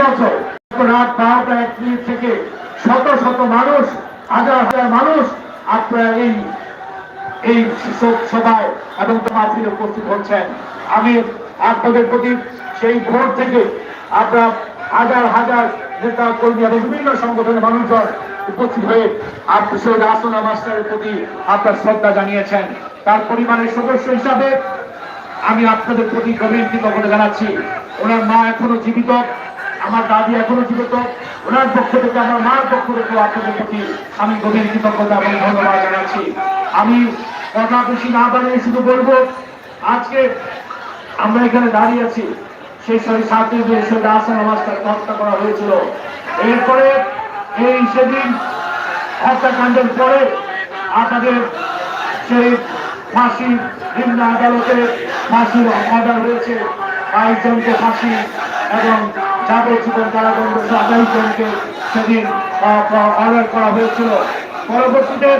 বছর রাত বারোটা এক মিনিট থেকে শত শত মানুষ, হাজার হাজার মানুষ আপনারা এই এই শোক সভায় এবং মাহফিলে উপস্থিত হচ্ছেন। আমি আপনাদের প্রতি সেই ভোর থেকে আপনার হাজার হাজার নেতা, কর্মী এবং বিভিন্ন সংগঠনের মানুষজন উপস্থিত হয়ে আপনি সৈয়দ আসনা মাস্টারের প্রতি আপনার শ্রদ্ধা জানিয়েছেন। তার পরিবারের সদস্য হিসাবে আমি আপনাদের প্রতি গভীর কৃতজ্ঞতা জানাচ্ছি। ওনার মা এখনও জীবিত। আমার দাদি এখনও জীবিত, ওনার পক্ষ থেকে, আমার মার পক্ষ থেকে আপনাদের প্রতি আমি গভীর কৃতজ্ঞতা এবং ধন্যবাদ জানাচ্ছি। আমি কথা বেশি না বানিয়ে শুধু বলব, আজকে আমরা এখানে দাঁড়িয়ে আছি। সেই সব ছাত্রীদের সে আসান অবস্থায় হত্যা করা হয়েছিল। এরপরে এই সেদিন হত্যাকাণ্ডের পরে আপনাদের সেই ফাঁসি নিম্ন আদালতে ফাঁসির অর্ডার হয়েছে। বাইশ জনকে ফাঁসি এবং যাবজ্জীবন কারাদণ্ড আঠাইশ জনকে সেদিন অর্ডার করা হয়েছিল। পরবর্তীতে